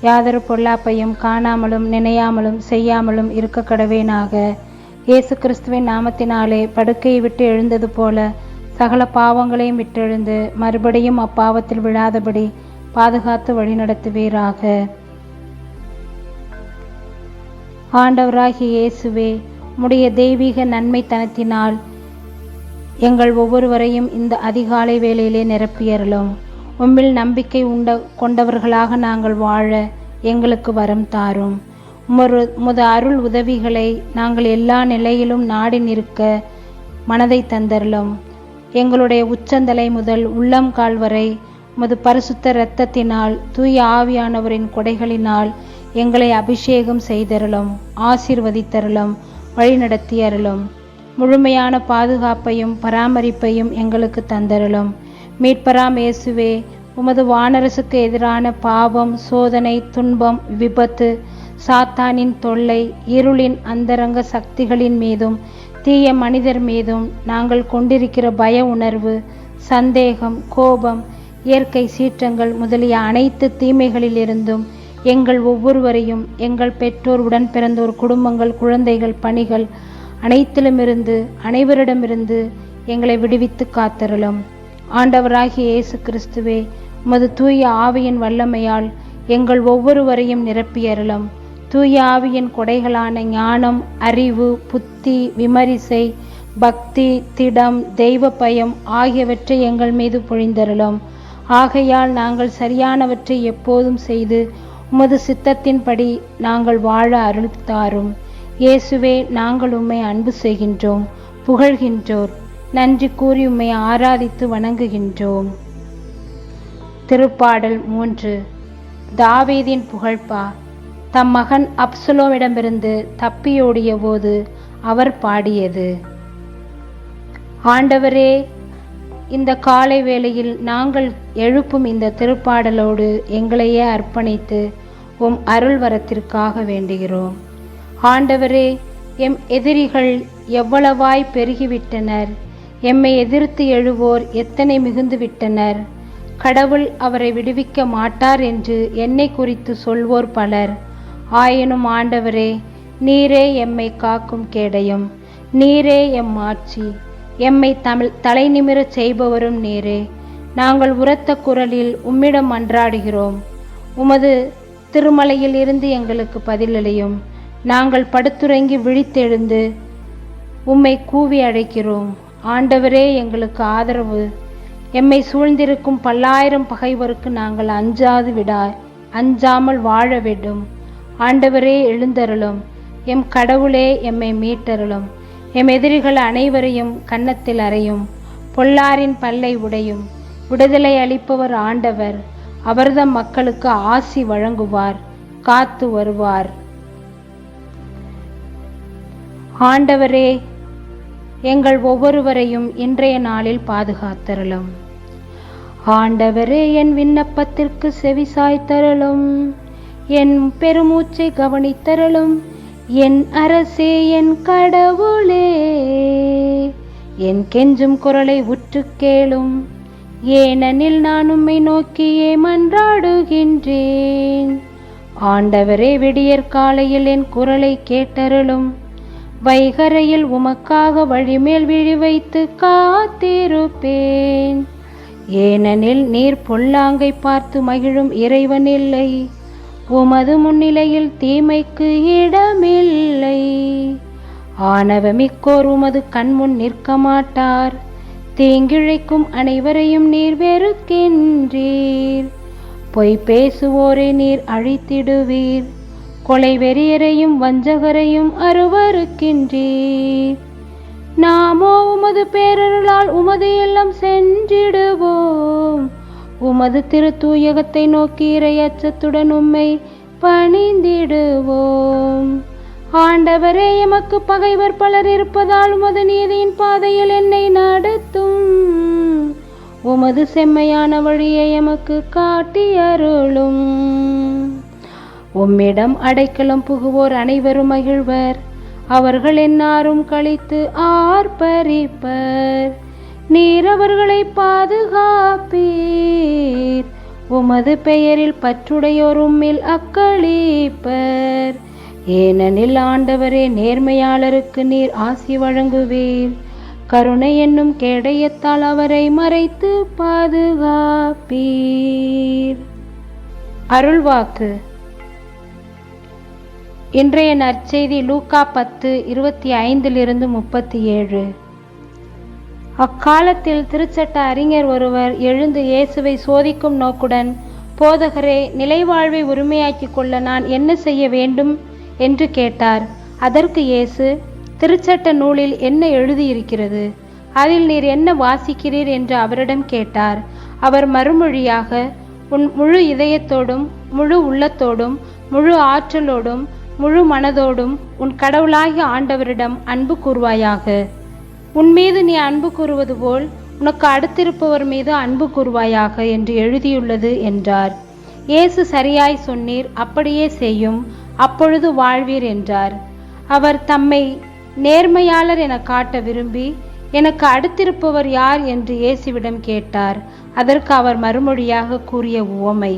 யாதொரு பொல்லாப்பையும் காணாமலும் நினையாமலும் செய்யாமலும் இருக்க கடவேனாக இயேசு கிறிஸ்துவின் நாமத்தினாலே படுக்கையை விட்டு எழுந்தது போல சகல பாவங்களையும் விட்டெழுந்து மறுபடியும் அப்பாவத்தில் விழாதபடி பாதுகாத்து வழிநடத்துவீராக. ஆண்டவராகிய இயேசுவே உடைய தெய்வீக நன்மைத்தனத்தினால் எங்கள் ஒவ்வொருவரையும் இந்த அதிகாலை வேளையிலே நிரப்பியறலும் உம்மில் நம்பிக்கை உண்ட கொண்டவர்களாக நாங்கள் வாழ எங்களுக்கு வரம் தாரும். உமரு முத அருள் உதவிகளை நாங்கள் எல்லா நிலையிலும் நாடி நிற்க மனதை தந்தருளும் எங்களுடைய உச்சந்தலை முதல் உள்ளம் கால் வரை உமது பரிசுத்த இரத்தத்தினால் தூய ஆவியானவரின் கொடைகளினால் எங்களை அபிஷேகம் செய்தருளும் ஆசீர்வதித்தருளும் வழிநடத்தியருளும் முழுமையான பாதுகாப்பையும் பராமரிப்பையும் எங்களுக்கு தந்தருளும் மீட்பராம் இயேசுவே உமது வானரசுக்கு எதிரான பாவம் சோதனை துன்பம் விபத்து சாத்தானின் தொல்லை இருளின் அந்தரங்க சக்திகளின் மீதும் தீய மனிதர் மீதும் நாங்கள் கொண்டிருக்கிற பய உணர்வு சந்தேகம் கோபம் இயற்கை சீற்றங்கள் முதலிய அனைத்து தீமைகளிலிருந்தும் எங்கள் ஒவ்வொருவரையும் எங்கள் பெற்றோர் உடன் பிறந்தோர் குடும்பங்கள் குழந்தைகள் பணிகள் அனைத்திலுமிருந்து அனைவரிடமிருந்து எங்களை விடுவித்து காத்தருளும். ஆண்டவராகிய இயேசு கிறிஸ்துவே உமது தூய ஆவியின் வல்லமையால் எங்கள் ஒவ்வொருவரையும் நிரப்பியருளும். தூய ஆவியின் கொடைகளான ஞானம் அறிவு புத்தி விமரிசை பக்தி திடம் தெய்வ பயம் ஆகியவற்றை எங்கள் மீது பொழிந்தருளும். ஆகையால் நாங்கள் சரியானவற்றை எப்போதும் செய்து உமது சித்தத்தின்படி நாங்கள் வாழ அருள் தாரும். இயேசுவே நாங்கள் உம்மை அன்பு செய்கின்றோம் புகழ்கின்றோர். நன்றி கூறி உம்மை ஆராதித்து வணங்குகின்றோம். திருப்பாடல் மூன்று. தாவீதின் புகழ்பா தம் மகன் அப்சுலோவிடமிருந்து தப்பியோடிய போது அவர் பாடியது. ஆண்டவரே இந்த காலை வேளையில் நாங்கள் எழுப்பும் இந்த திருப்பாடலோடு எங்களையே அர்ப்பணித்து உம் அருள் வரத்திற்காக வேண்டுகிறோம். ஆண்டவரே எம் எதிரிகள் எவ்வளவாய் பெருகிவிட்டனர். எம்மை எதிர்த்து எழுவோர் எத்தனை மிகுந்து விட்டனர் கடவுள் அவரை விடுவிக்க மாட்டார் என்று என்னை குறித்து சொல்வோர் பலர். ஆயினும் ஆண்டவரே நீரே எம்மை காக்கும் கேடயம். நீரே எம் ஆட்சி. எம்மை தமிழ் தலை நிமிரச் செய்பவரும் நீரே. நாங்கள் உரத்த குரலில் உம்மிடம் மன்றாடுகிறோம் உமது திருமலையில் இருந்து எங்களுக்கு பதிலளியும். நாங்கள் படுத்துறங்கி விழித்தெழுந்து உம்மை கூவி அழைக்கிறோம். ஆண்டவரே எங்களுக்கு ஆதரவு. எம்மை சூழ்ந்திருக்கும் பல்லாயிரம் பகைவருக்கு நாங்கள் அஞ்சாது விடா அஞ்சாமல் வாழ வேண்டும். ஆண்டவரே எழுந்தருளும். எம் கடவுளே எம்மை மீட்டருளும். எம் எதிரிகள் அனைவரையும் கன்னத்தில் அறையும். பொல்லாரின் பல்லை உடையும். விடுதலை அளிப்பவர் ஆண்டவர். அவர்தம் மக்களுக்கு ஆசி வழங்குவார் காத்து வருவார். ஆண்டவரே எங்கள் ஒவ்வொருவரையும் இன்றைய நாளில் பாதுகாத்தருளும். ஆண்டவரே என் விண்ணப்பத்திற்கு செவிசாய்த்தருளும் என் பெருமூச்சை கவனித்தருளும். என் அரசே என் கடவுளே. என் கெஞ்சும் குரலை உற்று கேளும். ஏனெனில் நான் உம்மை நோக்கியே மன்றாடுகின்றேன் ஆண்டவரே விடியற் காலையில் என் குரலை கேட்டருளும். வைகரையில் உமக்காக வழிமேல் விழி வைத்து காத்திருப்பேன். ஏனெனில் நீர் பொல்லாங்கை பார்த்து மகிழும் இறைவன் இல்லை. உமது முன்னிலையில் தீமைக்கு இடமில்லை. ஆணவமிக்கோர் உமது கண்முன் நிற்க மாட்டார் தீங்கிழைக்கும் அனைவரையும் நீர் வெறுக்கின்றீர். பொய் பேசுவோரை நீர் அழித்திடுவீர். கொலை வெறியரையும் வஞ்சகரையும் அருவருக்கின்றீர். நாமோ உமது பேரருளால் உமது இல்லம் சென்றிடுவோம். உமது திருத்தூயகத்தை நோக்கி இறை அச்சத்துடன் உம்மை பணிந்திடுவோம். ஆண்டவரே எமக்கு பகைவர் பலர் இருப்பதால் உமது நீதியின் பாதையில் என்னை நடத்தும். உமது செம்மையான வழியை எமக்கு காட்டி அருளும் உம்மிடம் அடைக்கலம் புகுவோர் அனைவரும் மகிழ்வர். அவர்கள் என்னாரும் கழித்து ஆர்ப்பரிப்பர் நீர் அவர்களை பாதுகாப்பீர். உமது பெயரில் பற்றுடையோர் உம்மில் அக்களிப்பர். ஏனெனில் ஆண்டவரே நேர்மையாளருக்கு நீர் ஆசி வழங்குவீர். கருணை என்னும் கேடயத்தால் அவரை மறைத்து பாதுகாப்பீர். அருள்வாக்கு. இன்றைய நற்செய்தி லூக்கா பத்து இருபத்தி ஐந்திலிருந்து முப்பத்தி ஏழு. அக்காலத்தில் திருச்சட்ட அறிஞர் ஒருவர் எழுந்து இயேசுவை சோதிக்கும் நோக்குடன் போதகரே நிலைவாழ்வை உரிமையாக்கிக் கொள்ள நான் என்ன செய்ய வேண்டும்? என்று கேட்டார். அதற்கு இயேசு திருச்சட்ட நூலில் என்ன எழுதியிருக்கிறது? அதில் நீர் என்ன வாசிக்கிறீர்? என்று அவரிடம் கேட்டார். அவர் மறுமொழியாக உன் முழு இதயத்தோடும் முழு உள்ளத்தோடும் முழு ஆற்றலோடும் முழு மனதோடும் உன் கடவுளாகிய ஆண்டவரிடம் அன்பு கூறுவாயாக. உன் மீது நீ அன்பு கூறுவது போல் உனக்கு அடுத்திருப்பவர் மீது அன்பு கூறுவாயாக என்று எழுதியுள்ளது என்றார். இயேசு சரியாய் சொன்னீர் அப்படியே செய்யும் அப்பொழுது வாழ்வீர் என்றார். அவர் தம்மை நேர்மையாளர் என காட்ட விரும்பி எனக்கு அடுத்திருப்பவர் யார் என்று இயேசுவிடம் கேட்டார். அதற்கு அவர் மறுமொழியாக கூறிய உவமை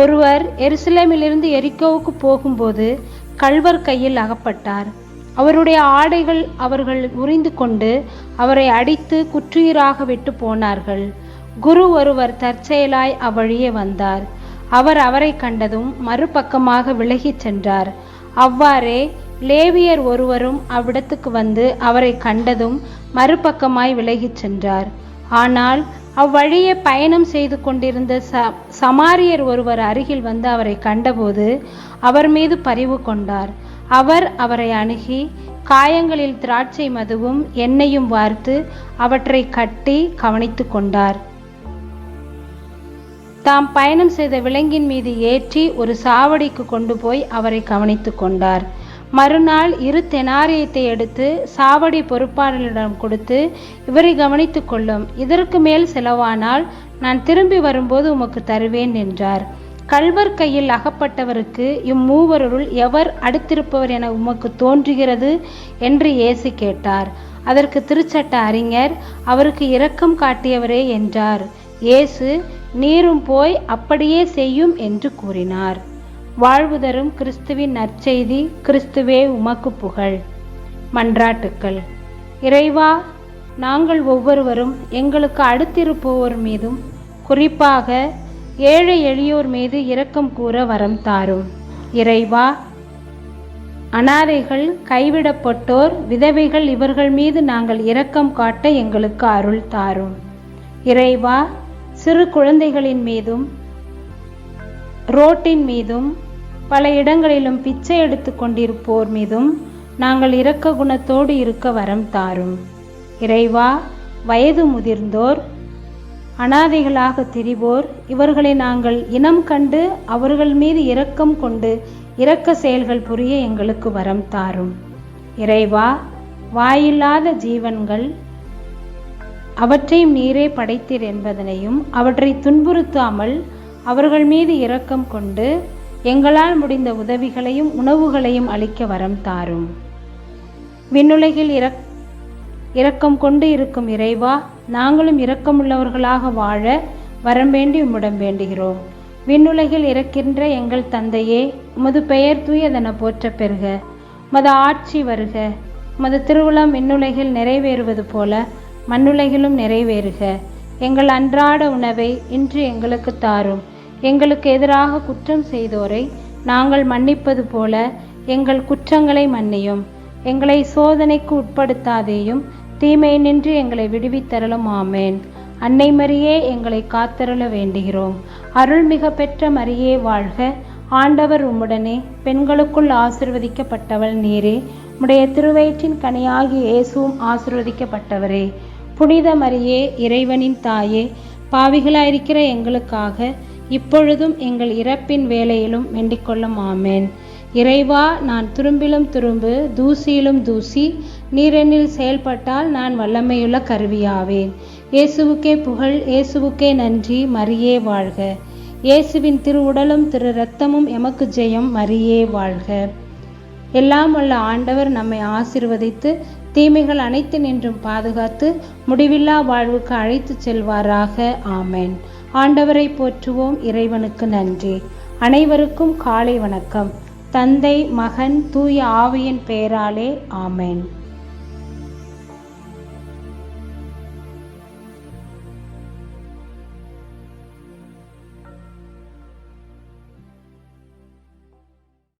ஒருவர் எருசலேமிலிருந்து எரிக்கோவுக்கு போகும்போது கல்வர் கையில் அகப்பட்டார். அவருடைய ஆடைகள் அவர்கள் உறிந்து கொண்டு அவரை அடித்து குற்றுயிராக விட்டு போனார்கள். குரு ஒருவர் தற்செயலாய் அவ்வழியே வந்தார். அவர் அவரை கண்டதும் மறுபக்கமாக விலகிச் சென்றார். அவ்வாறே லேவியர் ஒருவரும் அவ்விடத்துக்கு வந்து அவரை கண்டதும் மறுபக்கமாய் விலகிச் சென்றார். ஆனால் அவ்வழியே பயணம் செய்து கொண்டிருந்த ச சமாரியர் ஒருவர் அருகில் வந்து அவரை கண்டபோது அவர் மீது பரிவு கொண்டார். அவர் அவரை அணுகி காயங்களில் திராட்சை மதுவும் எண்ணெயும் வார்த்து அவற்றை கட்டி கவனித்து கொண்டார். தாம் பயணம் செய்த விலங்கின் மீது ஏற்றி ஒரு சாவடிக்கு கொண்டு போய் அவரை கவனித்து கொண்டார். மறுநாள் இரு தெனாரியத்தை எடுத்து சாவடி பொறுப்பாளரிடம் கொடுத்து இவரை கவனித்து கொள்ளும். இதற்கு மேல் செலவானால் நான் திரும்பி வரும்போது உமக்கு தருவேன் என்றார். கல்வர் கையில் அகப்பட்டவருக்கு இம்மூவருள் எவர் அடுத்திருப்பவர் என உமக்கு தோன்றுகிறது என்று ஏசு கேட்டார். அதற்கு திருச்சட்ட அறிஞர் அவருக்கு இரக்கம் காட்டியவரே என்றார். இயேசு நீரும் போய் அப்படியே செய்யும் என்று கூறினார். வாழ்வு தரும் கிறிஸ்துவின் நற்செய்தி கிறிஸ்துவே உமக்கு புகழ். மன்றாட்டுக்கள். இறைவா நாங்கள் ஒவ்வொருவரும் எங்களுக்கு அடுத்திருப்போர் மீதும் குறிப்பாக ஏழை எளியோர் மீது இரக்கம் கூற வரம் தாரும். இறைவா அனாதைகள் கைவிடப்பட்டோர் விதவைகள் இவர்கள் மீது நாங்கள் இரக்கம் காட்ட எங்களுக்கு அருள் தாரும். இறைவா சிறு குழந்தைகளின் மீதும் ரோட்டின் மீதும் பல இடங்களிலும் பிச்சை எடுத்து கொண்டிருப்போர் மீதும் நாங்கள் இரக்க குணத்தோடு இருக்க வரம் தாரும். இறைவா வயது முதிர்ந்தோர் அனாதைகளாக திரிவோர் இவர்களை நாங்கள் இனம் கண்டு அவர்கள் மீது இரக்கம் கொண்டு இரக்க செயல்கள் புரிய எங்களுக்கு வரம் தாரும். இறைவா வாயில்லாத ஜீவன்கள் அவற்றையும் நீரே படைத்தீர் என்பதனையும் அவற்றை துன்புறுத்தாமல் அவர்கள் மீது இரக்கம் கொண்டு எங்களால் முடிந்த உதவிகளையும் உணவுகளையும் அளிக்க வரம் தாரும். விண்ணுலகில் இறக் இரக்கம் கொண்டு இருக்கும் இறைவா நாங்களும் இரக்கமுள்ளவர்களாக வாழ வரம் வேண்டி உம்மிடம் வேண்டுகிறோம். விண்ணுலகில் இறக்கின்ற எங்கள் தந்தையே உமது பெயர் தூயதென போற்ற பெறுக. மது ஆட்சி வருக. மது திருவிழம் விண்ணுலகில் நிறைவேறுவது போல மண்ணுலகிலும் நிறைவேறுக. எங்கள் அன்றாட உணவை இன்று எங்களுக்கு தாரும். எங்களுக்கு எதிராக குற்றம் செய்தோரை நாங்கள் மன்னிப்பது போல எங்கள் குற்றங்களை மன்னியும். எங்களை சோதனைக்கு உட்படுத்தாதேயும் தீமை நின்று எங்களை விடுவித்தரலும் ஆமேன். அன்னை மரியே எங்களை காத்தருள வேண்டுகிறோம். அருள்மிக பெற்ற மரியே வாழ்க. ஆண்டவர் உம்முடனே பெண்களுக்குள் ஆசிர்வதிக்கப்பட்டவள் நீரே. உடைய திருவயிற்றின் கனியாகி இயேசுவும் ஆசிர்வதிக்கப்பட்டவரே. புனித மரியே இறைவனின் தாயே பாவிகளாயிருக்கிற எங்களுக்காக இப்பொழுதும் எங்கள் இறப்பின் வேலையிலும் வேண்டிக்கொள்ளும் ஆமேன். இறைவா நான் துரும்பிலும் துரும்பு தூசியிலும் தூசி நீரெண்ணில் செயல்பட்டால் நான் வல்லமையுள்ள கருவியாவேன். இயேசுவுக்கே புகழ் இயேசுவுக்கே நன்றி மரியே வாழ்க. இயேசுவின் திரு உடலும் திரு இரத்தமும் எமக்கு ஜெயம் மரியே வாழ்க. எல்லாம் உள்ள ஆண்டவர் நம்மை ஆசிர்வதித்து தீமைகள் அனைத்து நின்றும் பாதுகாத்து முடிவில்லா வாழ்வுக்கு அழைத்துச் செல்வாராக ஆமென். ஆண்டவரை போற்றுவோம் இறைவனுக்கு நன்றி. அனைவருக்கும் காலை வணக்கம். தந்தை மகன் தூய ஆவியின் பெயராலே ஆமேன்.